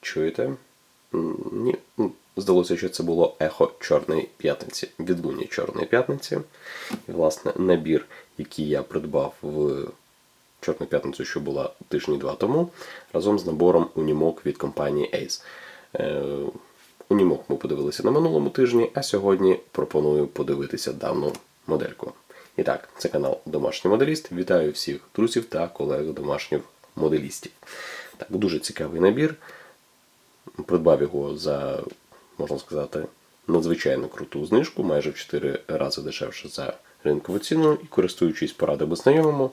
чуєте? Ні. Здалося, що це було ехо Чорної п'ятниці, відлуння Чорної п'ятниці. І, власне, набір, який я придбав в Чорну п'ятницю, що була тижні два тому, разом з набором Унімок від компанії Ace. Е, Унімок ми подивилися на минулому тижні, а сьогодні пропоную подивитися давну модельку. І так, це канал Домашній моделіст. Вітаю всіх друзів та колег домашніх моделістів. Так, дуже цікавий набір. Придбав його за, можна сказати, надзвичайно круту знижку, майже в 4 рази дешевше за ринкову ціну. І користуючись порадами знайомому,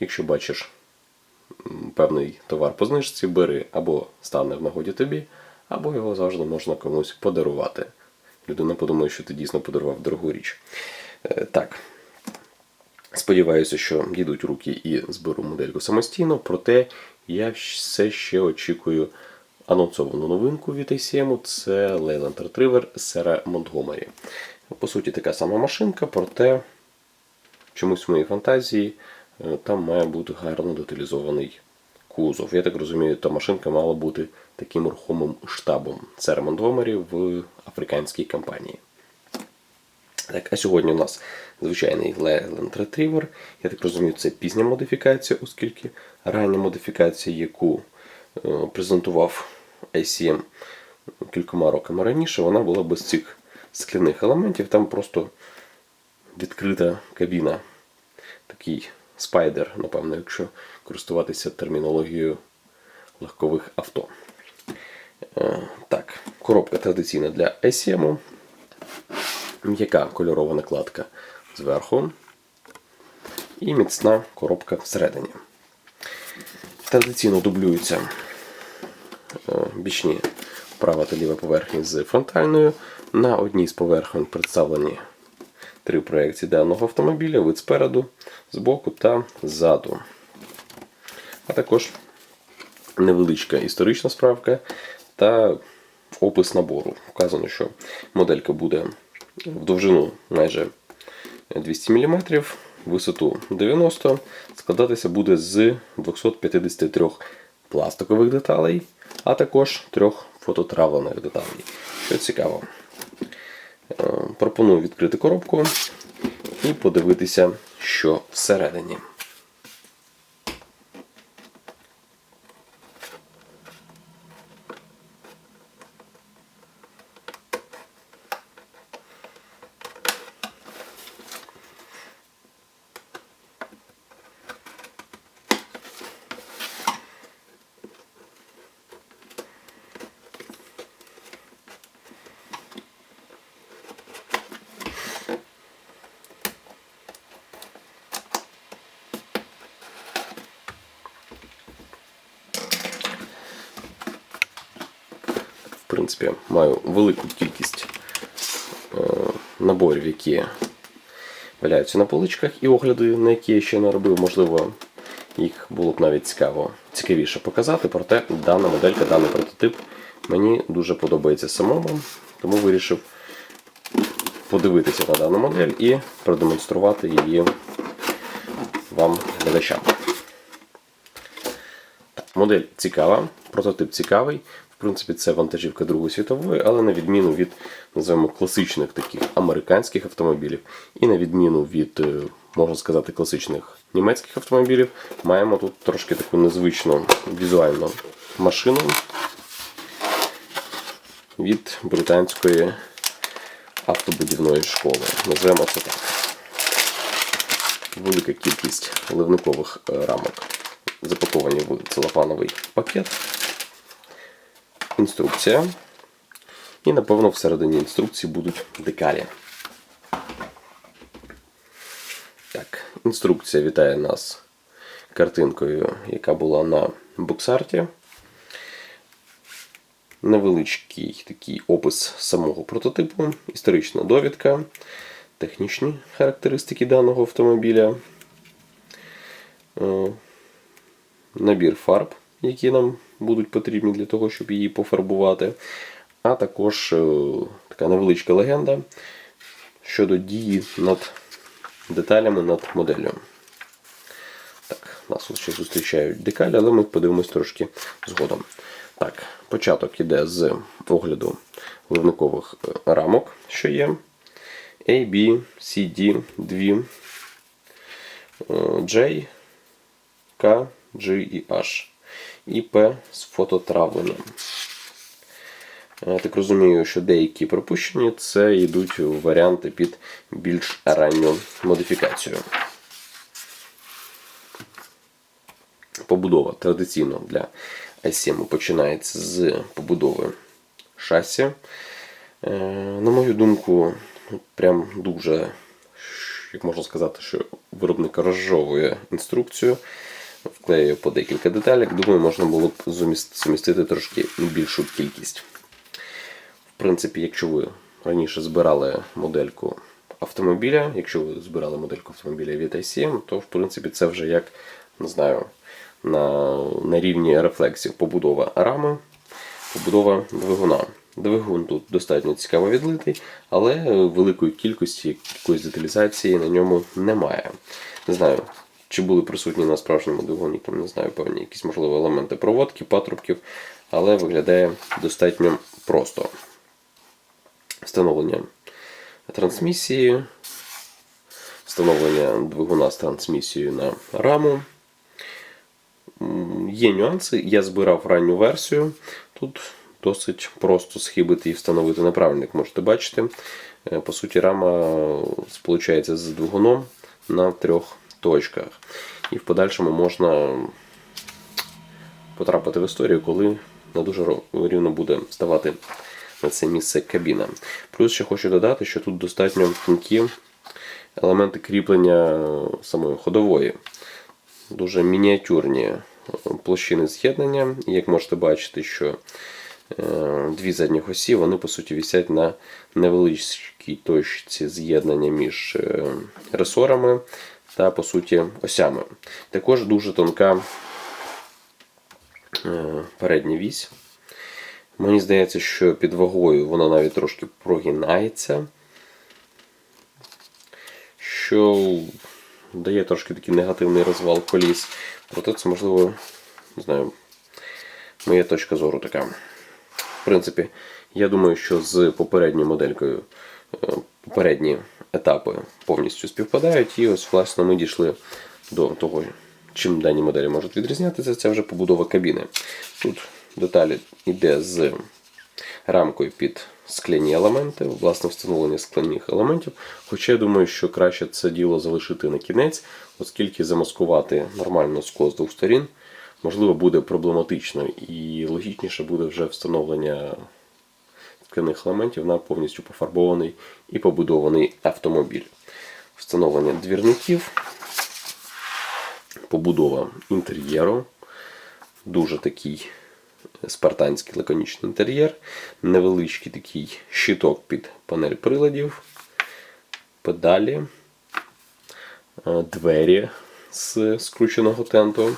якщо бачиш певний товар по знижці, бери або стане в нагоді тобі, або його завжди можна комусь подарувати. Людина подумає, що ти дійсно подарував дорогу річ. Е, Так, Сподіваюся, що дійдуть руки і зберу модельку самостійно, проте я все ще очікую анонсовану новинку від ACM, це Leyland Retriever Сера Montgomery. По суті, така сама машинка, проте чомусь в моїй фантазії е, там має бути гарно деталізований кузов. Я так розумію, та машинка мала бути таким рухомим штабом Сера Montgomery в африканській компанії. Так, а сьогодні у нас звичайний Leyland Retriever. Я так розумію, це пізня модифікація, оскільки рання модифікація, яку е, презентував ICM кількома роками раніше, вона була без цих скляних елементів. Там просто відкрита кабіна. Такий спайдер, напевно, якщо користуватися термінологією легкових авто. Е, Так, коробка традиційна для ICM м'яка кольорова накладка зверху і міцна коробка всередині. Традиційно дублюються бічні права та ліва поверхні з фронтальною. На одній з поверхонь представлені три проекції даного автомобіля: вид спереду, збоку та ззаду. А також невеличка історична справка та опис набору. Вказано, що моделька буде в довжину майже 200 мм, висоту 90 складатися буде з 253 пластикових деталей, а також трьох фототравлених деталей. Що цікаво, Е, пропоную відкрити коробку і подивитися, що всередині. Принципі, маю велику кількість е, наборів, які валяються на поличках, і огляди, на які я ще не робив, можливо, їх було б навіть цікаво, цікавіше показати, проте дана моделька, даний прототип мені дуже подобається самому, тому вирішив подивитися на дану модель і продемонструвати її вам глядачам. Модель цікава, прототип цікавий. В принципі, це вантажівка Другої світової, але на відміну від, називаємо, класичних таких американських автомобілів, і на відміну від, е, можна сказати, класичних німецьких автомобілів, маємо тут трошки таку незвичну візуальну машину від британської автобудівної школи. Називаємо це так. Велика кількість ливникових е, рамок запаковані в целофановий пакет. Інструкція. І, напевно, всередині інструкції будуть декалі. Так, інструкція вітає нас картинкою, яка була на буксарті. Невеличкий такий опис самого прототипу, історична довідка, технічні характеристики даного автомобіля. Е, набір фарб, які нам будуть потрібні для того, щоб її пофарбувати. А також е, така невеличка легенда щодо дії над деталями над моделлю. Так, нас ще зустрічають декалі, але ми подивимось трошки згодом. Так, початок іде з огляду ливникових е, рамок, що є. A, B, C, D, 2, е, J, K, G і H. І P з фототравленням. Я так розумію, що деякі пропущені це йдуть варіанти під більш ранню модифікацію. Побудова традиційно для i7 починається з побудови шасі. Е, На мою думку, ну, прям дуже, як можна сказати, що виробник розжовує інструкцію, вклеює по декілька деталей. Думаю, можна було б сумістити трошки більшу кількість. В принципі, якщо ви раніше збирали модельку автомобіля, якщо ви збирали модельку автомобіля від i7, то в принципі це вже як не знаю, на, на рівні рефлексів побудова рами, побудова двигуна. Двигун тут достатньо цікаво відлитий, але великої кількості якоїсь деталізації на ньому немає. Не знаю, чи були присутні на справжньому двигуні, там не знаю, певні якісь можливо елементи проводки, патрубків, але виглядає достатньо просто. Встановлення трансмісії, встановлення двигуна з трансмісією на раму. Є нюанси. Я збирав ранню версію. Тут досить просто схибити і встановити неправильно, як можете бачити. Е, По суті, рама сполучається з двигуном на трьох точках. І в подальшому можна потрапити в історію, коли не дуже рівно буде ставати на це місце кабіна. Плюс ще хочу додати, що тут достатньо тонкі елементи кріплення самої ходової. Дуже мініатюрні площини з'єднання. І як можете бачити, що е, дві задніх осі вони по суті висять на невеличкій точці з'єднання між е, ресорами та по суті осями. Також дуже тонка е, передня вісь. Мені здається, що під вагою вона навіть трошки прогинається, що дає трошки такий негативний розвал коліс. Проте це, можливо, не знаю, моя точка зору така. В принципі, я думаю, що з попередньою моделькою е, попередні етапи повністю співпадають. І ось, власне, ми дійшли до того, чим дані моделі можуть відрізнятися. Це вже побудова кабіни. Тут деталі йде з рамкою під скляні елементи, власне встановлення скляних елементів. Хоча я думаю, що краще це діло залишити на кінець, оскільки замаскувати нормально скло з двох сторін можливо буде проблематично і логічніше буде вже встановлення скляних елементів на повністю пофарбований і побудований автомобіль. Встановлення двірників, побудова інтер'єру, дуже такий спартанський лаконічний інтер'єр, невеличкий такий щиток під панель приладів, педалі, е, двері з скрученого тенту.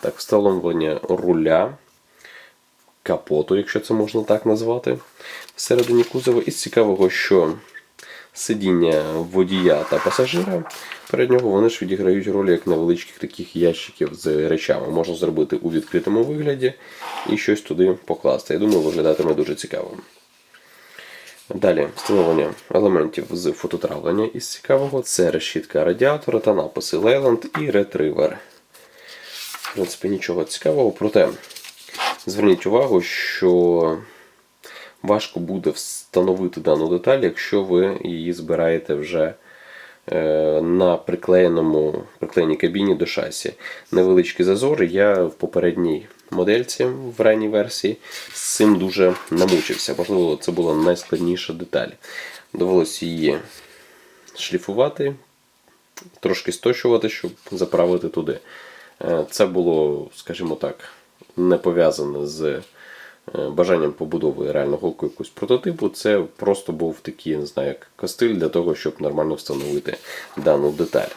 Так, встановлення руля, капоту, якщо це можна так назвати, всередині кузова. І цікавого, що сидіння водія та пасажира переднього вони ж відіграють роль як невеличких таких ящиків з речами. Можна зробити у відкритому вигляді і щось туди покласти. Я думаю, виглядатиме дуже цікаво. Далі встановлення елементів з фототравлення із цікавого. Це решітка радіатора та написи Leyland і Retriever. В принципі, нічого цікавого, проте зверніть увагу, що важко буде встановити дану деталь, якщо ви її збираєте вже е, на приклеєному приклеєній кабіні до шасі. Невеличкі зазори. Я в попередній модельці в ранній версії з цим дуже намучився. Можливо, це була найскладніша деталь. Довелося її шліфувати, трошки сточувати, щоб заправити туди. Е, Це було, скажімо так, не пов'язане з е, бажанням побудови реального якогось прототипу. Це просто був такий, не знаю, як костиль для того, щоб нормально встановити дану деталь.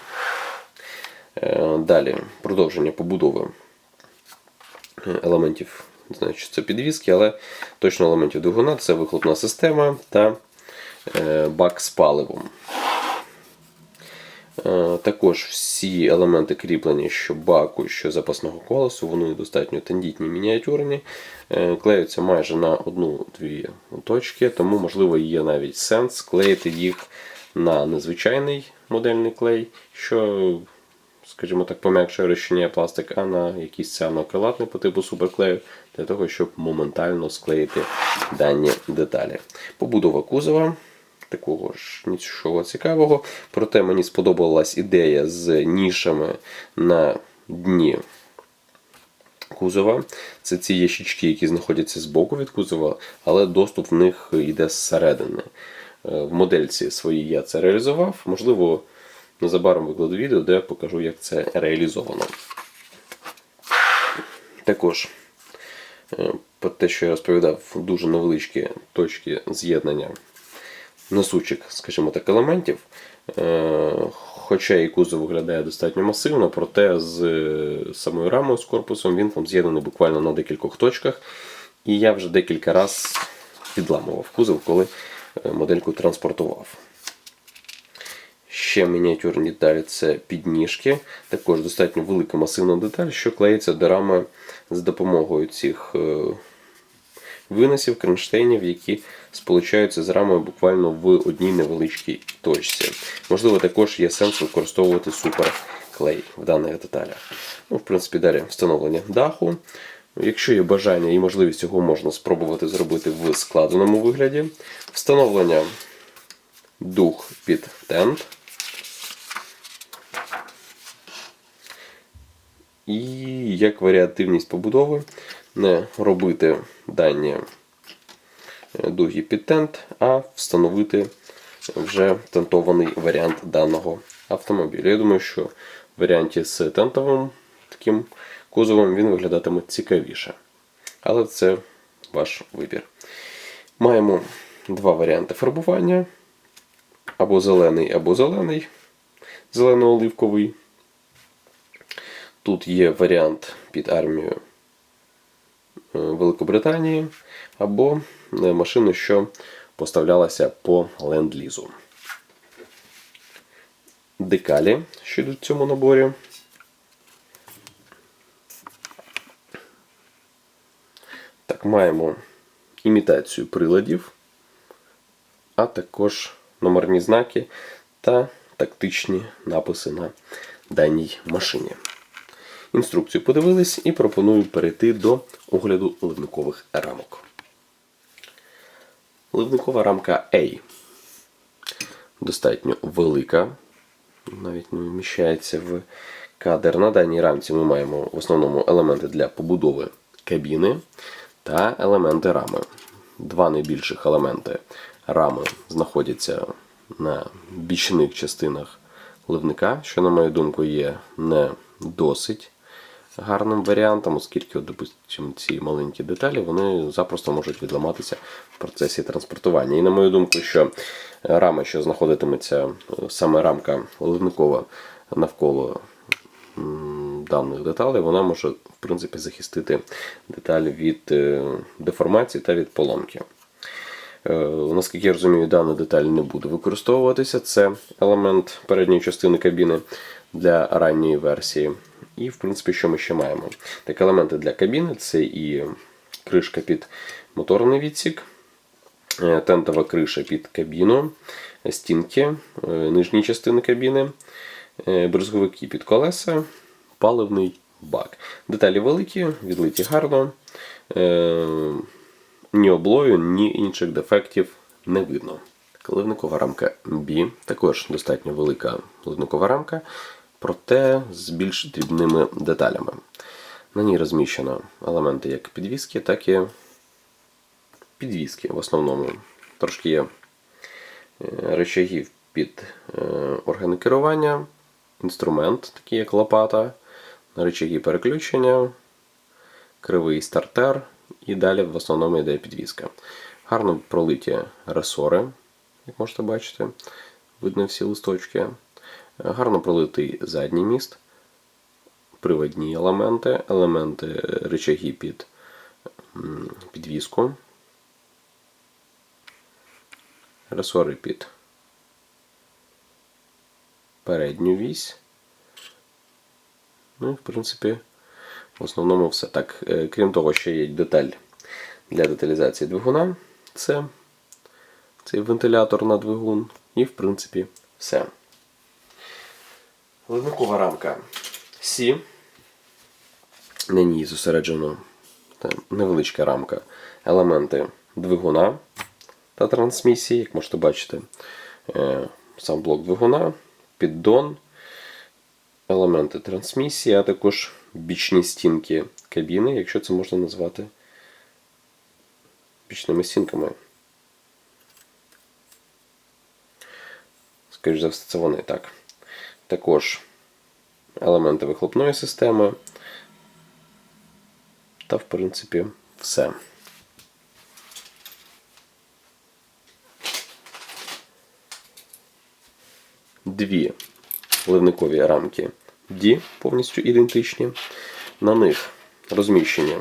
Е, Далі продовження побудови е, елементів, не знаю, чи це підвіски, але точно елементів двигуна це вихлопна система та бак з паливом. Е, Також всі елементи кріплення, що баку, що запасного колесу, вони достатньо тендітні, мініатюрні, е, клеються майже на одну-дві точки, тому, можливо, є навіть сенс клеїти їх на незвичайний модельний клей, що, скажімо так, пом'якшує розчиняє пластик, а на якийсь цианокрилатний по типу суперклею, для того, щоб моментально склеїти дані деталі. Побудова кузова такого ж нічого цікавого. Проте мені сподобалась ідея з нішами на дні кузова. Це ці ящички, які знаходяться збоку від кузова, але доступ в них йде зсередини. Е, В модельці своїй я це реалізував. Можливо, незабаром викладу відео, де покажу, як це реалізовано. Також е, про те, що я розповідав, дуже невеличкі точки з'єднання носучих, скажімо так, елементів. Е, Хоча і кузов виглядає достатньо масивно, проте з е, самою рамою з корпусом він там з'єднаний буквально на декількох точках. І я вже декілька разів підламував кузов, коли е, модельку транспортував. Ще мініатюрні деталі це підніжки, також достатньо велика масивна деталь, що клеїться до рами з допомогою цих виносів, кронштейнів, які сполучаються з рамою буквально в одній невеличкій точці. Можливо, також є сенс використовувати суперклей в даних деталях. Ну, в принципі, далі встановлення даху. Якщо є бажання і можливість, його можна спробувати зробити в складеному вигляді. Встановлення дух під тент. І як варіативність побудови не робити дані е, дуги під тент, а встановити вже тентований варіант даного автомобіля. Я думаю, що в варіанті з тентовим таким кузовом він виглядатиме цікавіше. Але це ваш вибір. Маємо два варіанти фарбування: або зелений, або зелений, зелено-оливковий. Тут є варіант під армію Великобританії або е, машину, що поставлялася по ленд-лізу. Декалі, що йдуть в цьому наборі. Так, маємо імітацію приладів, а також номерні знаки та тактичні написи на даній машині. Інструкцію подивились і пропоную перейти до огляду ливникових рамок. Ливникова рамка A достатньо велика, навіть не вміщається в кадр. На даній рамці ми маємо в основному елементи для побудови кабіни та елементи рами. Два найбільших елементи рами знаходяться на бічних частинах ливника, що, на мою думку, є не досить гарним варіантом, оскільки, от, допустимо, ці маленькі деталі вони запросто можуть відламатися в процесі транспортування. І на мою думку, що рама, що знаходитиметься, саме рамка ливникова навколо даних деталей, вона може в принципі захистити деталі від е, деформації та від поломки. Е, Наскільки я розумію, дана деталь не буде використовуватися. Це елемент передньої частини кабіни для ранньої версії. І, в принципі, що ми ще маємо? Так, елементи для кабіни це і кришка під моторний відсік, е, тентова криша під кабіну, стінки, е, нижні частини кабіни, е, бризговики під колеса, паливний бак. Деталі великі, відлиті гарно. Ні облою, ні інших дефектів не видно. Ливникова рамка B, також достатньо велика ливникова рамка, проте з більш дрібними деталями. На ній розміщено елементи як підвіски, так і підвіски в основному. Трошки є е, речагів під е, органи керування, інструмент, такий як лопата, речаги переключення, кривий стартер і далі в основному йде підвіска. Гарно пролиті ресори, як можете бачити, видно всі листочки. Гарно пролитий задній міст, приводні елементи, елементи речаги під підвіску, ресори під передню вісь. Ну і в принципі, в основному все. Так, е, крім того, ще є деталь для деталізації двигуна. Це цей вентилятор на двигун. І, в принципі, все. Ливникова рамка Сі. На ній зосереджено та, невеличка рамка. Елементи двигуна та трансмісії, як можете бачити, е, сам блок двигуна, піддон, елементи трансмісії, а також бічні стінки кабіни, якщо це можна назвати бічними стінками. Скоріше за все, це вони так. Також елементи вихлопної системи. Та, в принципі, все. Дві ливникові рамки D повністю ідентичні. На них розміщені.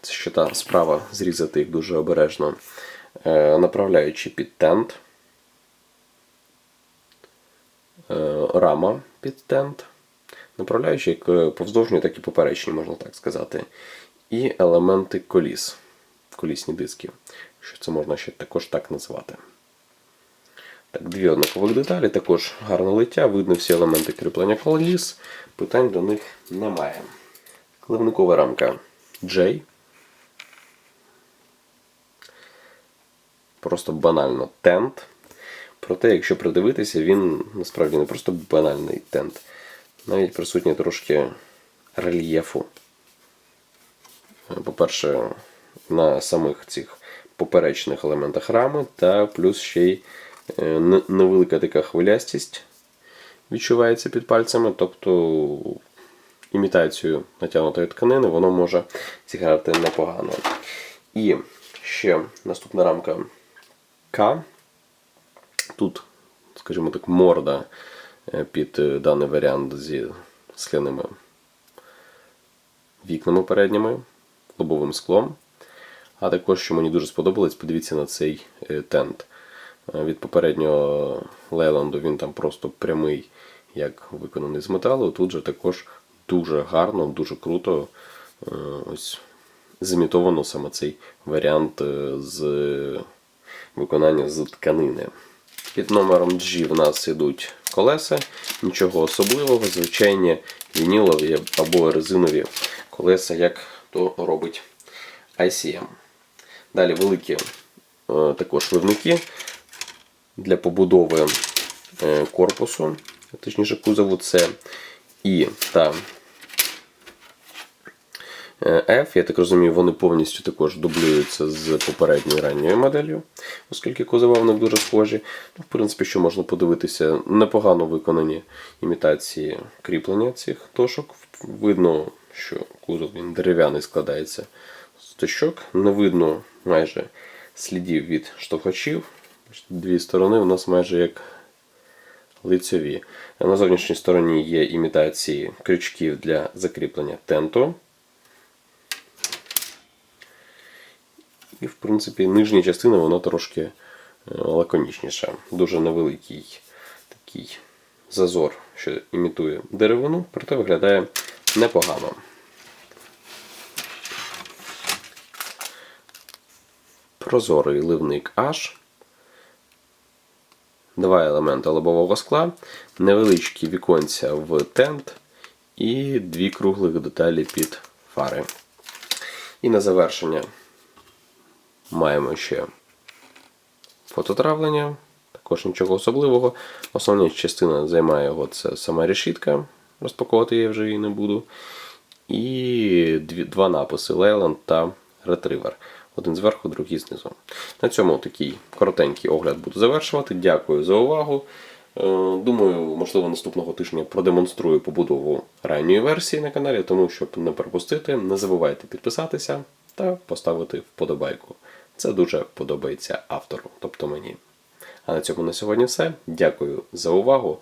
Це ще та справа зрізати їх дуже обережно. Е, направляючи під тент. Рама під тент. Направляючи як е, повздовжні, так і поперечні, можна так сказати. І елементи коліс. Колісні диски. Що це можна ще також так назвати. Так, Дві однакових деталі, також гарне лиття, видно всі елементи кріплення коліс. Питань до них немає. Кливникова рамка J. Просто банально тент. Проте, якщо придивитися, він насправді не просто банальний тент. Навіть присутнє трошки рельєфу. По-перше, на самих цих поперечних елементах рами, та плюс ще й е, невелика така хвилястість відчувається під пальцями, тобто імітацію натягнутої тканини воно може зіграти непогано. І ще наступна рамка К. Тут, скажімо так, морда е, під е, даний варіант зі скляними вікнами передніми, лобовим склом. А також, що мені дуже сподобалось, подивіться на цей е, тент. Від попереднього Лейланду він там просто прямий, як виконаний з металу. Тут же також дуже гарно, дуже круто ось зімітовано саме цей варіант з виконання з тканини. Під номером G в нас йдуть колеса, нічого особливого, звичайні вінілові або резинові колеса, як то робить ICM. Далі великі е, також ливники для побудови е, корпусу, точніше кузову це І та F, я так розумію, вони повністю також дублюються з попередньою ранньою моделлю, оскільки кузова в них дуже схожі. Ну, в принципі, що можна подивитися, непогано виконані імітації кріплення цих дошок. Видно, що кузов він дерев'яний складається з дощок. Не видно майже слідів від штовхачів. Дві сторони у нас майже як лицьові. На зовнішній стороні є імітації крючків для закріплення тенту. І, в принципі, нижня частина вона трошки е, лаконічніша. Дуже невеликий такий зазор, що імітує деревину, проте виглядає непогано. Прозорий ливник H. Два елементи лобового скла, невеличкі віконця в тент і дві круглих деталі під фари. І на завершення маємо ще фототравлення, також нічого особливого. Основна частина займає його це сама решітка, розпаковувати я вже її не буду. І два написи Leyland та Retriever. Один зверху, другий знизу. На цьому такий коротенький огляд буду завершувати. Дякую за увагу. Е, Думаю, можливо, наступного тижня продемонструю побудову ранньої версії на каналі, тому щоб не пропустити, не забувайте підписатися та поставити вподобайку. Це дуже подобається автору, тобто мені. А на цьому на сьогодні все. Дякую за увагу.